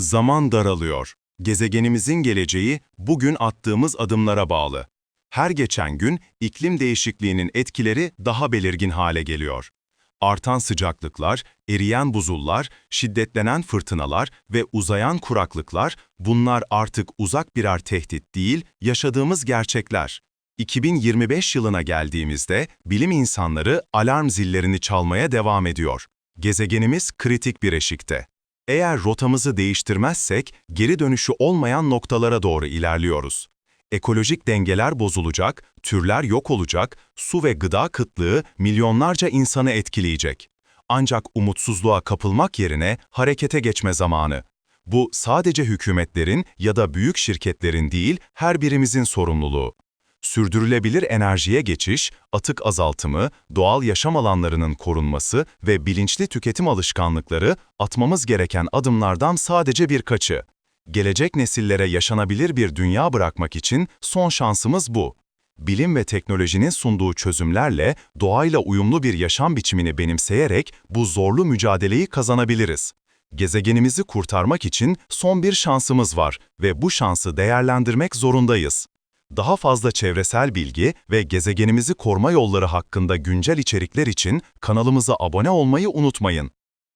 Zaman daralıyor. Gezegenimizin geleceği bugün attığımız adımlara bağlı. Her geçen gün iklim değişikliğinin etkileri daha belirgin hale geliyor. Artan sıcaklıklar, eriyen buzullar, şiddetlenen fırtınalar ve uzayan kuraklıklar bunlar artık uzak birer tehdit değil, yaşadığımız gerçekler. 2025 yılına geldiğimizde bilim insanları alarm zillerini çalmaya devam ediyor. Gezegenimiz kritik bir eşikte. Eğer rotamızı değiştirmezsek geri dönüşü olmayan noktalara doğru ilerliyoruz. Ekolojik dengeler bozulacak, türler yok olacak, su ve gıda kıtlığı milyonlarca insanı etkileyecek. Ancak umutsuzluğa kapılmak yerine harekete geçme zamanı. Bu sadece hükümetlerin ya da büyük şirketlerin değil, her birimizin sorumluluğu. Sürdürülebilir enerjiye geçiş, atık azaltımı, doğal yaşam alanlarının korunması ve bilinçli tüketim alışkanlıkları atmamız gereken adımlardan sadece birkaçı. Gelecek nesillere yaşanabilir bir dünya bırakmak için son şansımız bu. Bilim ve teknolojinin sunduğu çözümlerle doğayla uyumlu bir yaşam biçimini benimseyerek bu zorlu mücadeleyi kazanabiliriz. Gezegenimizi kurtarmak için son bir şansımız var ve bu şansı değerlendirmek zorundayız. Daha fazla çevresel bilgi ve gezegenimizi koruma yolları hakkında güncel içerikler için kanalımıza abone olmayı unutmayın.